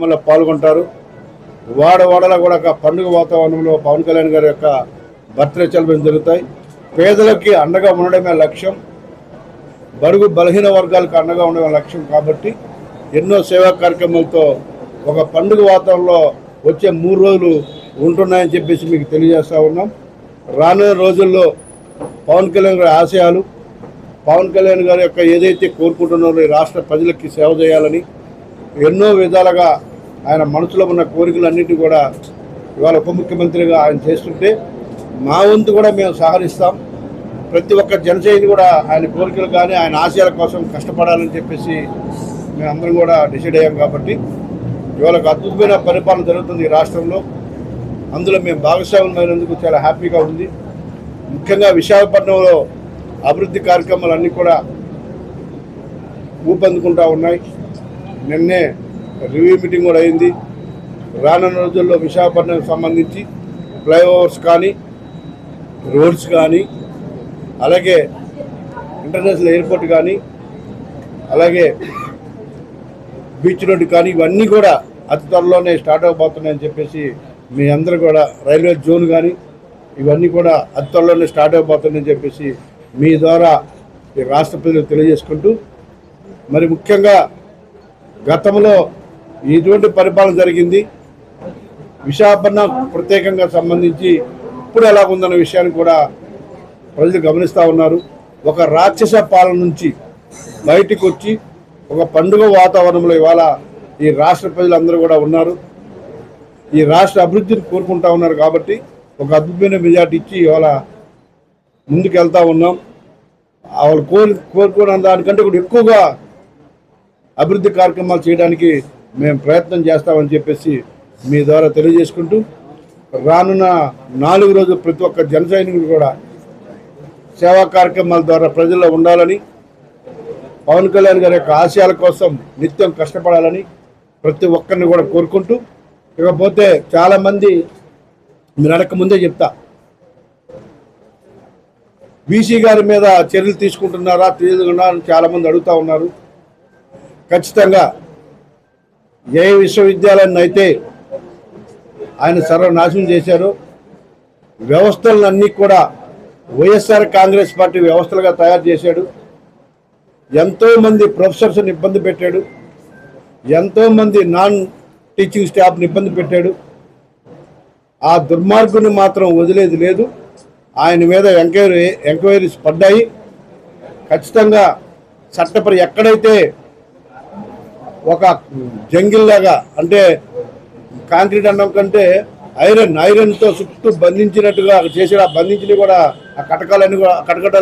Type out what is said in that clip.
కార్యక్రమంలో పాల్గొంటారు. వాడ వాడలో కూడా ఒక పండుగ వాతావరణంలో పవన్ కళ్యాణ్ గారి యొక్క బర్త్డే సెలబ్రేషన్ జరుగుతాయి. పేదలకి అండగా ఉండడమే లక్ష్యం. బడుగు బలహీన వర్గాలకు అండగా ఉండడమే లక్ష్యం కాబట్టి ఎన్నో సేవా కార్యక్రమాలతో ఒక పండుగ వాతావరణంలో వచ్చే మూడు రోజులు ఉంటున్నాయని చెప్పేసి మీకు తెలియజేస్తూ ఉన్నాం. రానున్న రోజుల్లో పవన్ కళ్యాణ్ గారి ఆశయాలు పవన్ కళ్యాణ్ గారి యొక్క ఏదైతే కోరుకుంటున్నారో రాష్ట్ర ప్రజలకి సేవ చేయాలని ఎన్నో విధాలుగా ఆయన మనసులో ఉన్న కోరికలన్నింటినీ కూడా ఇవాళ ఉప ముఖ్యమంత్రిగా ఆయన చేస్తుంటే మా వంతు కూడా మేము సహకరిస్తాం. ప్రతి ఒక్క జనసేన కూడా ఆయన కోరికలు కానీ ఆయన ఆశయాల కోసం కష్టపడాలని చెప్పేసి మేమందరం కూడా డిసైడ్ అయ్యాం కాబట్టి ఇవాళ అద్భుతమైన పరిపాలన జరుగుతుంది ఈ రాష్ట్రంలో. అందులో మేము భాగస్వామ్యమైనందుకు చాలా హ్యాపీగా ఉంది. ముఖ్యంగా విశాఖపట్నంలో అభివృద్ధి కార్యక్రమాలు అన్నీ కూడా ఊపందుకుంటా ఉన్నాయి. నిన్నే రివ్యూ మీటింగ్ కూడా అయింది. రానున్న రోజుల్లో విశాఖపట్నం సంబంధించి ఫ్లైఓవర్స్ కానీ రోడ్స్ కానీ అలాగే ఇంటర్నేషనల్ ఎయిర్పోర్ట్ కానీ అలాగే బీచ్ రోడ్డు కానీ ఇవన్నీ కూడా అతి త్వరలోనే స్టార్ట్ అవబోతున్నాయని చెప్పేసి మీ అందరూ కూడా రైల్వే జోన్ కానీ ఇవన్నీ కూడా అతి త్వరలోనే స్టార్ట్ అవబోతున్నాయని చెప్పేసి మీ ద్వారా ఈ రాష్ట్ర ప్రజలకు తెలియజేసుకుంటూ మరి ముఖ్యంగా గతంలో ఇటువంటి పరిపాలన జరిగింది. విశాఖపట్నం ప్రత్యేకంగా సంబంధించి ఇప్పుడు ఎలా ఉందన్న విషయాన్ని కూడా ప్రజలు గమనిస్తూ ఉన్నారు. ఒక రాక్షస పాలన నుంచి బయటకు వచ్చి ఒక పండుగ వాతావరణంలో ఇవాళ ఈ రాష్ట్ర ప్రజలందరూ కూడా ఉన్నారు. ఈ రాష్ట్ర అభివృద్ధిని కోరుకుంటా ఉన్నారు కాబట్టి ఒక అద్భుతమైన మెజార్టీ ఇచ్చి ఇవాళ ముందుకెళ్తా ఉన్నాం. వాళ్ళు కోరి కోరుకున్న దానికంటే కూడా ఎక్కువగా అభివృద్ధి కార్యక్రమాలు చేయడానికి మేము ప్రయత్నం చేస్తామని చెప్పేసి మీ ద్వారా తెలియజేసుకుంటూ రానున్న నాలుగు రోజులు ప్రతి ఒక్క జన కూడా సేవా కార్యక్రమాల ద్వారా ప్రజల్లో ఉండాలని పవన్ కళ్యాణ్ గారి యొక్క ఆశయాల కోసం నిత్యం కష్టపడాలని ప్రతి ఒక్కరిని కూడా కోరుకుంటూ ఇకపోతే చాలామంది మీరు ముందే చెప్తా. బీసీ గారి మీద చర్యలు తీసుకుంటున్నారా తీసుకున్నారా అని చాలామంది అడుగుతూ ఉన్నారు. ఖచ్చితంగా ఏ విశ్వవిద్యాలయాన్ని అయితే ఆయన సర్వనాశనం చేశారు వ్యవస్థలన్నీ కూడా వైఎస్ఆర్ కాంగ్రెస్ పార్టీ వ్యవస్థలుగా తయారు చేశాడు. ఎంతోమంది ప్రొఫెసర్స్ని ఇబ్బంది పెట్టాడు. ఎంతోమంది నాన్ టీచింగ్ స్టాఫ్ని ఇబ్బంది పెట్టాడు. ఆ దుర్మార్గుని మాత్రం వదిలేది లేదు. ఆయన మీద ఎంక్వైరీ ఎంక్వైరీస్ పడ్డాయి. ఖచ్చితంగా చట్టపరి ఎక్కడైతే ఒక జంగిల్ లాగా అంటే కాంక్రీట్ అన్నం కంటే ఐరన్ ఐరన్తో చుట్టూ బంధించినట్టుగా చేసి ఆ బంధించినవి కూడా ఆ కటకాలన్నీ కూడా కటకటాలు